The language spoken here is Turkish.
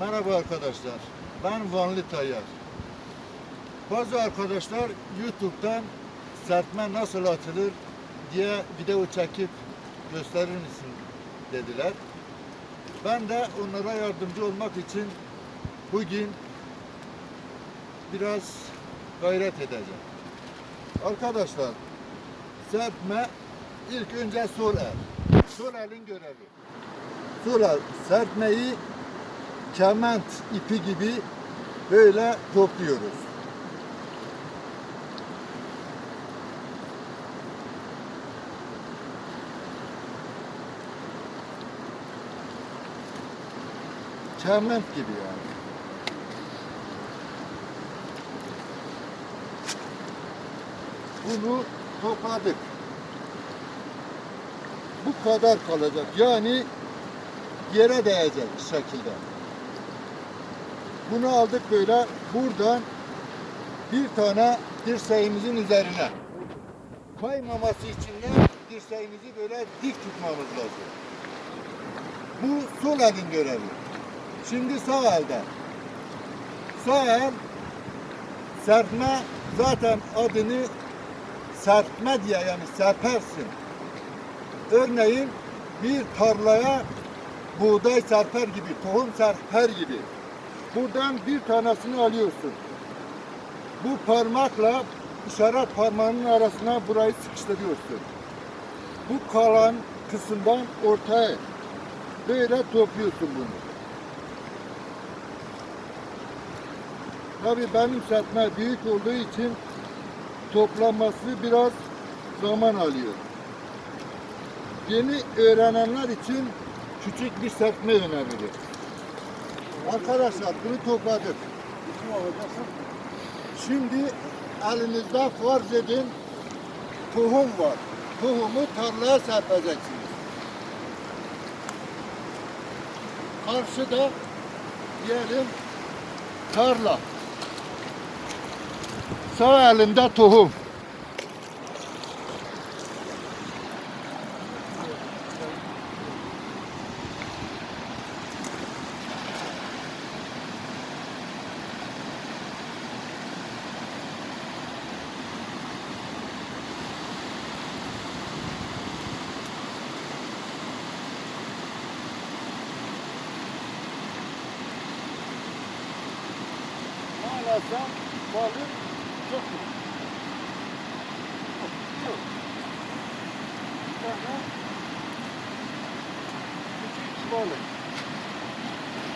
Merhaba arkadaşlar. Ben Vanlı Tayyar. Bazı arkadaşlar YouTube'dan serpme nasıl atılır diye video çekip gösterir misin dediler. Ben de onlara yardımcı olmak için bugün biraz gayret edeceğim. Arkadaşlar serpme ilk önce sol el. Sol elin görevi. Sol el serpmeyi kement ipi gibi böyle topluyoruz. Kement gibi yani. Bunu topladık. Bu kadar kalacak. Yani yere değecek şekilde. Bunu aldık böyle buradan bir tane dirseğimizin üzerine. Kaymaması için de dirseğimizi böyle dik tutmamız lazım. Bu sol elin görevi. Şimdi sağ elde. Sağ el serpme zaten adını serpme diye yani serpersin. Örneğin bir tarlaya buğday serper gibi, tohum serper gibi. Buradan bir tanesini alıyorsun. Bu parmakla işaret parmağının arasına burayı sıkıştırıyorsun. Bu kalan kısımdan ortaya böyle topluyorsun bunu. Tabii benim serpme büyük olduğu için toplanması biraz zaman alıyor. Yeni öğrenenler için küçük bir serpme önemlidir. Arkadaşlar bunu topladık. Şimdi elinizde farz edin tohum var. Tohumu tarlaya serpeceksiniz. Karşıda diyelim tarla. Sağ elinde tohum. atarsan balık çok güzel. Yok. Bir tane küçük balık.